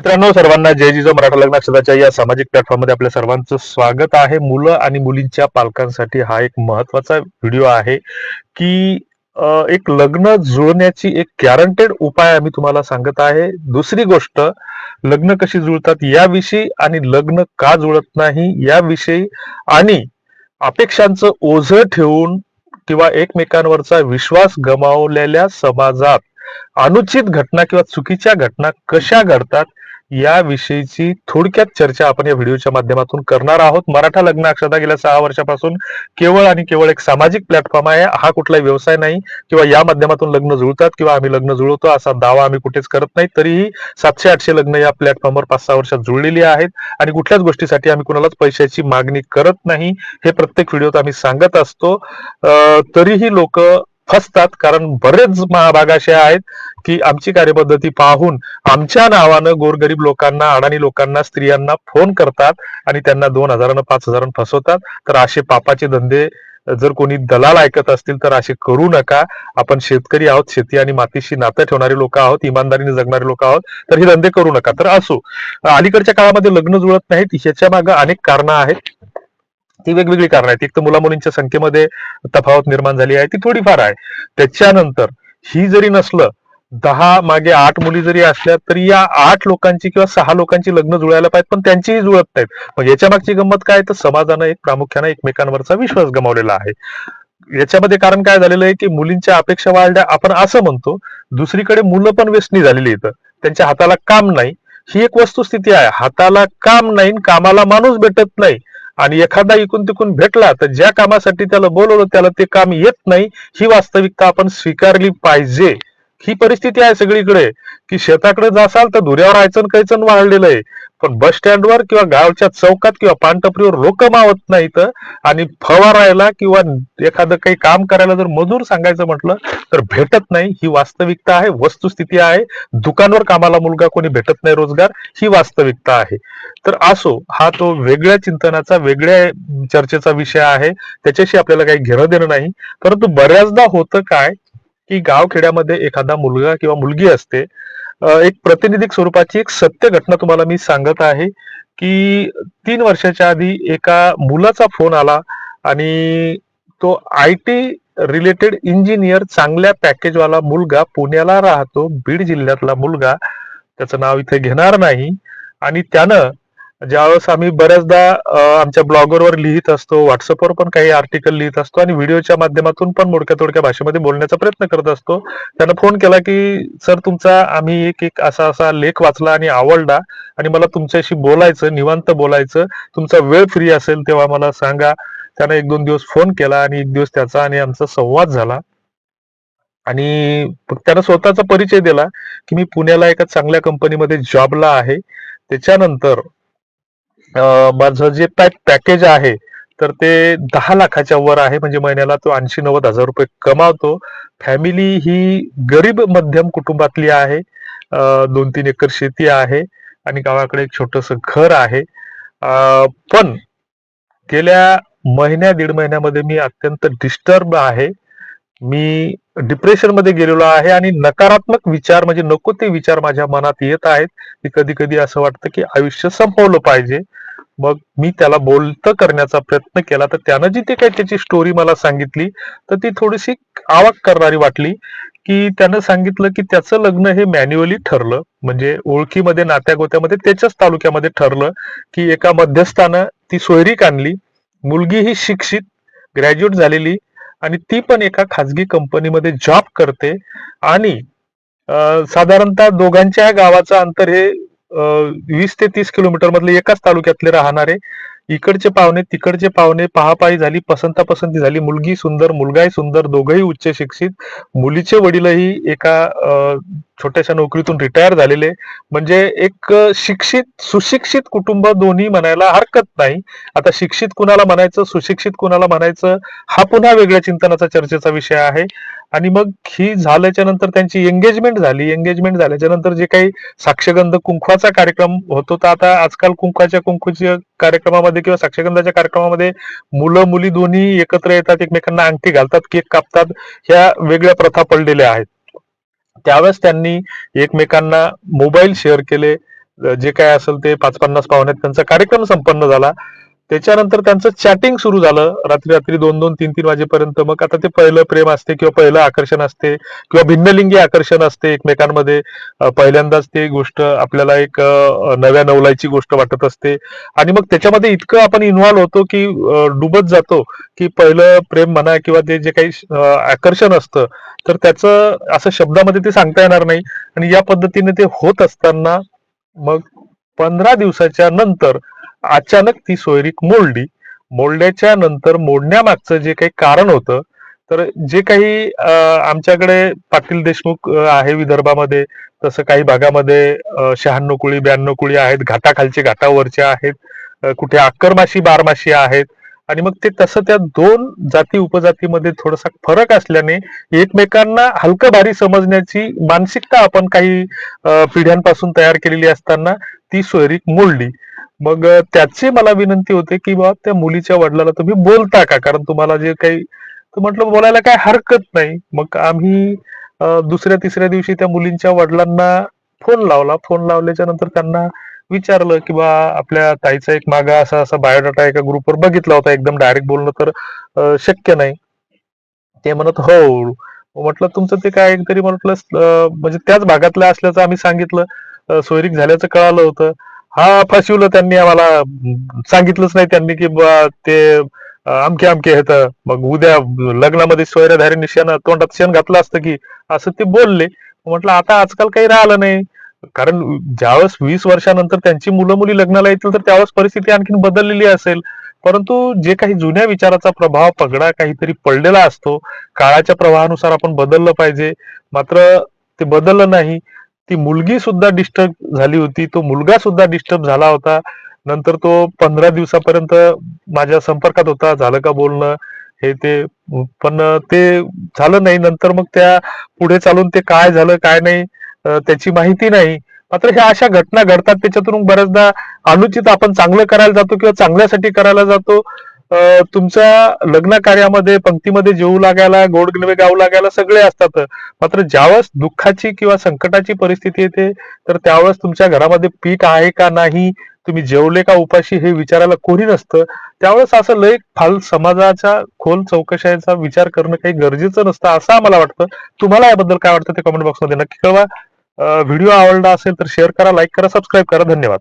मित्रांनो सर्वांना जय जिजो मराठा लग्न अक्षराच्या या सामाजिक प्लॅटफॉर्ममध्ये आपल्या सर्वांचं स्वागत आहे. मुलं आणि मुलींच्या पालकांसाठी हा एक महत्त्वाचा व्हिडिओ आहे की एक लग्न जुळण्याची एक गॅरंटेड उपाय आम्ही तुम्हाला सांगत आहे. दुसरी गोष्ट लग्न कशी जुळतात याविषयी आणि लग्न का जुळत नाही याविषयी आणि अपेक्षांचं ओझं ठेवून किंवा एकमेकांवरचा विश्वास गमावलेल्या समाजात अनुचित घटना किंवा चुकीच्या घटना कशा घडतात याविषयीची थोडक्यात चर्चा आपण या व्हिडिओच्या माध्यमातून करणार आहोत. मराठा लग्न अक्षता गेल्या सहा वर्षापासून केवळ आणि केवळ एक सामाजिक प्लॅटफॉर्म आहे. हा कुठलाही व्यवसाय नाही किंवा या माध्यमातून लग्न जुळतात किंवा आम्ही लग्न जुळवतो असा दावा आम्ही कुठेच करत नाही. तरीही सातशे आठशे लग्न या प्लॅटफॉर्मवर पाच सहा वर्षात जुळलेली आहेत आणि कुठल्याच गोष्टीसाठी आम्ही कुणालाच पैशाची मागणी करत नाही. हे प्रत्येक व्हिडिओत आम्ही सांगत असतो. तरीही लोक फसतात कारण बरेच महाभाग असे आहेत की आमची कार्यपद्धती पाहून आमच्या नावानं गोरगरीब लोकांना अडाणी लोकांना स्त्रियांना फोन करतात आणि त्यांना दोन हजारानं पाच हजारानं फसवतात. तर असे पापाचे धंदे जर कोणी दलाल ऐकत असतील तर असे करू नका. आपण शेतकरी आहोत शेती आणि मातीशी नातं ठेवणारे लोक आहोत इमानदारीने जगणारे लोक आहोत तर हे धंदे करू नका. तर असो. अलीकडच्या काळामध्ये लग्न जुळत नाहीत. ह्याच्या मागे अनेक कारणं आहेत. ती वेगवेगळी कारण आहेत. एक तर मुला मुलींच्या संख्येमध्ये तफावत निर्माण झाली आहे. ती थोडीफार आहे. त्याच्यानंतर ही जरी नसलं दहा मागे आठ मुली जरी असल्या तरी या आठ लोकांची किंवा सहा लोकांची लग्न जुळायला पाहिजे पण त्यांचीही जुळत नाहीत. मग याच्या मागची गंमत काय? तर समाजानं एक प्रामुख्यानं एकमेकांवरचा विश्वास गमावलेला आहे. याच्यामध्ये कारण काय झालेलं आहे की मुलींच्या अपेक्षा वाढल्या. आपण असं म्हणतो दुसरीकडे मुलं पण व्यसनी झालेली इथं त्यांच्या हाताला काम नाही. ही एक वस्तुस्थिती आहे. हाताला काम नाही कामाला माणूस भेटत नाही. आणि एखादा इकून तिकून भेटला तर ज्या कामासाठी त्याला बोलवलं त्याला ते काम येत नाही ही वास्तविकता आपण स्वीकारली पाहिजे. ही परिस्थिती आहे सगळीकडे. की शेताकडे जासाल तर धुऱ्यावर आयचन कैचन वाढलेलं आहे. पण बस स्टँडवर किंवा गावच्या चौकात किंवा पानटपरीवर लोक मावत नाहीत आणि फवारायला किंवा एखादं काही काम करायला जर मजूर सांगायचं म्हटलं तर भेटत नाही. ही वास्तविकता आहे वस्तुस्थिती आहे. दुकानवर कामाला मुलगा कोणी भेटत नाही रोजगार ही वास्तविकता आहे. तर असो हा तो वेगळ्या चिंतनाचा वेगळ्या चर्चेचा विषय आहे. त्याच्याशी आपल्याला काही घेणं देणं नाही. परंतु बऱ्याचदा होतं काय की गावखेड्यामध्ये एखादा मुलगा किंवा मुलगी असते एक प्रतिनिधिक स्वरूपाची एक सत्य घटना तुम्हाला मी सांगत आहे की तीन वर्षाच्या आधी एका मुलाचा फोन आला आणि तो आय टी रिलेटेड इंजिनियर चांगल्या पॅकेजवाला मुलगा पुण्याला राहतो बीड जिल्ह्यातला मुलगा त्याचं नाव इथे घेणार नाही. आणि त्यानं ज्यावेळेस आम्ही बऱ्याचदा आमच्या ब्लॉगरवर लिहित असतो व्हॉट्सअपवर पण काही आर्टिकल लिहित असतो आणि व्हिडिओच्या माध्यमातून पण मोडक्या तोडक्या भाषेमध्ये बोलण्याचा प्रयत्न करत असतो. त्यानं फोन केला की सर तुमचा आम्ही एक एक असा असा लेख वाचला आणि आवडला आणि मला तुमच्याशी बोलायचं निवांत बोलायचं. तुमचा वेळ फ्री असेल तेव्हा मला सांगा. त्यानं एक दोन दिवस फोन केला आणि एक दिवस त्याचा आणि आमचा संवाद झाला. आणि त्यानं स्वतःचा परिचय दिला की मी पुण्याला एका चांगल्या कंपनीमध्ये जॉबला आहे. त्याच्यानंतर माझं जे पॅक पॅकेज आहे तर ते दहा लाखाच्या वर आहे. म्हणजे महिन्याला तो ऐंशी नव्वद हजार रुपये कमावतो. फॅमिली ही गरीब मध्यम कुटुंबातली आहे. दोन तीन एकर शेती आहे आणि गावाकडे एक छोटस घर आहे. पण गेल्या महिन्या दीड महिन्यामध्ये मी अत्यंत डिस्टर्ब आहे. मी डिप्रेशनमध्ये गेलेलो आहे आणि नकारात्मक विचार म्हणजे नको ते विचार माझ्या मनात येत आहेत. की कधी कधी असं वाटतं की आयुष्य संपवलं पाहिजे. मग मी त्याला बोलत करण्याचा प्रयत्न केला. तर त्यानं जी ते काही त्याची स्टोरी मला सांगितली तर ती थोडीशी आवाक करणारी वाटली की त्यानं सांगितलं की त्याचं लग्न हे मॅन्युअली ठरलं. म्हणजे ओळखीमध्ये नात्या गोत्यामध्ये त्याच्याच तालुक्यामध्ये ठरलं की एका मध्यस्थानं ती सोयरीक आणली. मुलगी ही शिक्षित ग्रॅज्युएट झालेली आणि ती पण एका खाजगी कंपनीमध्ये जॉब करते. आणि साधारणतः दोघांच्या गावाचं अंतर हे वीस ते तीस किलोमीटर मधले एकाच तालुक्यातले राहणारे इकडचे पाहुणे तिकडचे पाहुणे पहापाई झाली पसंता पसंती झाली मुलगी सुंदर मुलगाही सुंदर दोघही उच्च शिक्षित मुलीचे वडीलही एका छोट्याशा नोकरीतून रिटायर झालेले. म्हणजे एक शिक्षित सुशिक्षित कुटुंब दोन्ही म्हणायला हरकत नाही. आता शिक्षित कुणाला म्हणायचं सुशिक्षित कुणाला म्हणायचं हा पुन्हा वेगळ्या चिंतनाचा चर्चेचा विषय आहे. आणि मग ही झाल्याच्यानंतर त्यांची एंगेजमेंट झाली. एंगेजमेंट झाल्याच्यानंतर जे काही साक्षगंध कुंकवाचा कार्यक्रम होतो तर आता आजकाल कुंकवाच्या कुंकूच्या कार्यक्रमामध्ये किंवा साक्षगंधाच्या कार्यक्रमामध्ये मुलं मुली दोन्ही एकत्र येतात एकमेकांना अंगठी घालतात केक कापतात ह्या वेगळ्या प्रथा पडलेल्या आहेत. त्यावेळेस त्यांनी एकमेकांना मोबाईल शेअर केले. जे काय असेल ते पाच पन्नास पाहुण्यात त्यांचा कार्यक्रम संपन्न झाला. त्याच्यानंतर त्यांचं चॅटिंग सुरू झालं. रात्री रात्री दोन दोन तीन तीन वाजेपर्यंत. मग आता ते पहिलं प्रेम असते किंवा पहिलं आकर्षण असते किंवा भिन्नलिंगी आकर्षण असते एकमेकांमध्ये. पहिल्यांदाच ते गोष्ट आपल्याला एक नव्या नवलायची गोष्ट वाटत असते. आणि मग त्याच्यामध्ये इतकं आपण इन्व्हॉल्व्ह होतो की डुबत जातो की पहिलं प्रेम म्हणा किंवा ते जे काही आकर्षण असतं तर त्याचं असं शब्दामध्ये ते सांगता येणार नाही. आणि या पद्धतीने ते होत असताना मग पंधरा दिवसाच्या नंतर अचानक ती सोयरीक मोडली. मोडल्याच्या नंतर मोडण्यामागचं जे काही कारण होतं तर जे काही आमच्याकडे पाटील देशमुख आहे विदर्भामध्ये तसं काही भागामध्ये शहाण्णव कुळी ब्याण्णव कुळी आहेत घाटाखालचे घाटावरचे आहेत कुठे अक्करमाशी बारमाशी आहेत. आणि मग ते तसं त्या दोन जाती उपजातीमध्ये थोडासा फरक असल्याने एकमेकांना हलकं भारी समजण्याची मानसिकता आपण काही पिढ्यांपासून तयार केलेली असताना ती सोयरीक मोडली. मग त्याची मला विनंती होते की बा त्या मुलीच्या वडिलाला तुम्ही बोलता का? कारण तुम्हाला जे काही म्हटलं बोलायला काय हरकत नाही. मग आम्ही दुसऱ्या तिसऱ्या दिवशी त्या मुलींच्या वडिलांना फोन लावला. फोन लावल्याच्या नंतर त्यांना विचारलं की बा आपल्या ताईचा एक मागा असा असा बायोडाटा एका ग्रुपवर बघितला होता. एकदम डायरेक्ट बोलणं तर शक्य नाही. ते म्हणत हो. म्हटलं तुमचं ते काय तरी म्हटलं म्हणजे त्याच भागातलं असल्याचं आम्ही सांगितलं. सोयरीक झाल्याचं कळालं होतं. हा फसवलं त्यांनी आम्हाला सांगितलंच नाही त्यांनी की ते अं, अमके अमके तर मग उद्या लग्नामध्ये सोयऱ्याधारी शेण तोंडात शेण घातलं असतं की असं ते बोलले. म्हटलं आता आजकाल काही राहिलं नाही. कारण ज्यावेळेस वीस वर्षानंतर त्यांची मुलं मुली लग्नाला येतील तर त्यावेळेस परिस्थिती आणखीन बदललेली असेल. परंतु जे काही जुन्या विचाराचा प्रभाव पगडा काहीतरी पडलेला असतो काळाच्या प्रवाहानुसार आपण बदललं पाहिजे. मात्र ते बदललं नाही. ती मुलगी सुद्धा डिस्टर्ब झाली होती. तो मुलगा सुद्धा डिस्टर्ब झाला होता. नंतर तो पंधरा दिवसापर्यंत माझ्या संपर्कात होता. झालं का बोलणं? हे ते पण ते झालं नाही. नंतर मग त्या पुढे चालून ते काय झालं काय नाही त्याची माहिती नाही. मात्र ह्या अशा घटना घडतात त्याच्यातून बऱ्याचदा अनुचित आपण चांगलं करायला जातो किंवा चांगल्यासाठी करायला जातो. तुमच्या लग्न कार्यामध्ये पंक्तीमध्ये जेवू लागायला गोडगिलवे गाऊ लागायला सगळे असतात. मात्र ज्यावेळेस दुःखाची किंवा संकटाची परिस्थिती येते तर त्यावेळेस तुमच्या घरामध्ये पीठ आहे का नाही तुम्ही जेवले का उपाशी हे विचारायला कोणी नसतं. त्यावेळेस असं लय फाल समाजाच्या खोल चौकशाचा विचार करणं काही गरजेचं नसतं असं आम्हाला वाटतं. तुम्हाला याबद्दल काय वाटतं ते कमेंट बॉक्समध्ये नक्की कळवा. व्हिडिओ आवडला असेल तर शेअर करा लाईक करा सबस्क्राईब करा. धन्यवाद.